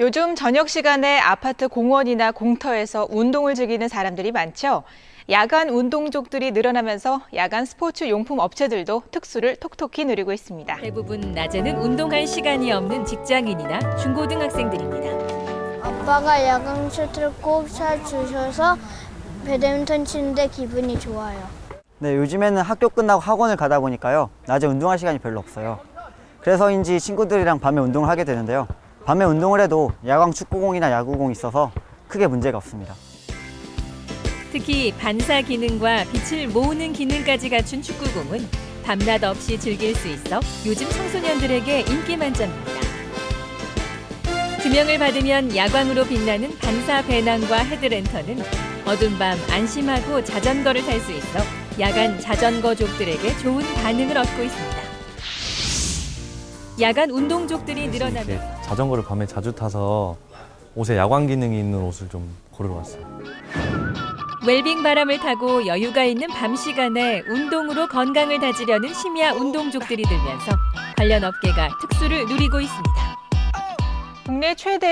요즘 저녁 시간에 아파트 공원이나 공터에서 운동을 즐기는 사람들이 많죠. 야간 운동족들이 늘어나면서 야간 스포츠 용품 업체들도 특수를 톡톡히 누리고 있습니다. 대부분 낮에는 운동할 시간이 없는 직장인이나 중고등학생들입니다. 아빠가 야광 셔틀을 꼭 사주셔서 배드민턴 치는데 기분이 좋아요. 네, 요즘에는 학교 끝나고 학원을 가다 보니까요. 낮에 운동할 시간이 별로 없어요. 그래서인지 친구들이랑 밤에 운동을 하게 되는데요. 밤에 운동을 해도 야광 축구공이나 야구공이 있어서 크게 문제가 없습니다. 특히 반사 기능과 빛을 모으는 기능까지 갖춘 축구공은 밤낮 없이 즐길 수 있어 요즘 청소년들에게 인기 만점입니다. 조명을 받으면 야광으로 빛나는 반사 배낭과 헤드랜턴은 어두운 밤 안심하고 자전거를 탈 수 있어 야간 자전거족들에게 좋은 반응을 얻고 있습니다. 야간 운동족들이 늘어나면 자전거를 밤에 자주 타서 옷에 야광 기능이 있는 옷을 좀 고르러 왔어요. 웰빙 바람을 타고 여유가 있는 밤 시간에 운동으로 건강을 다지려는 심야 운동족들이 들면서 관련 업계가 특수를 누리고 있습니다. 국내 최대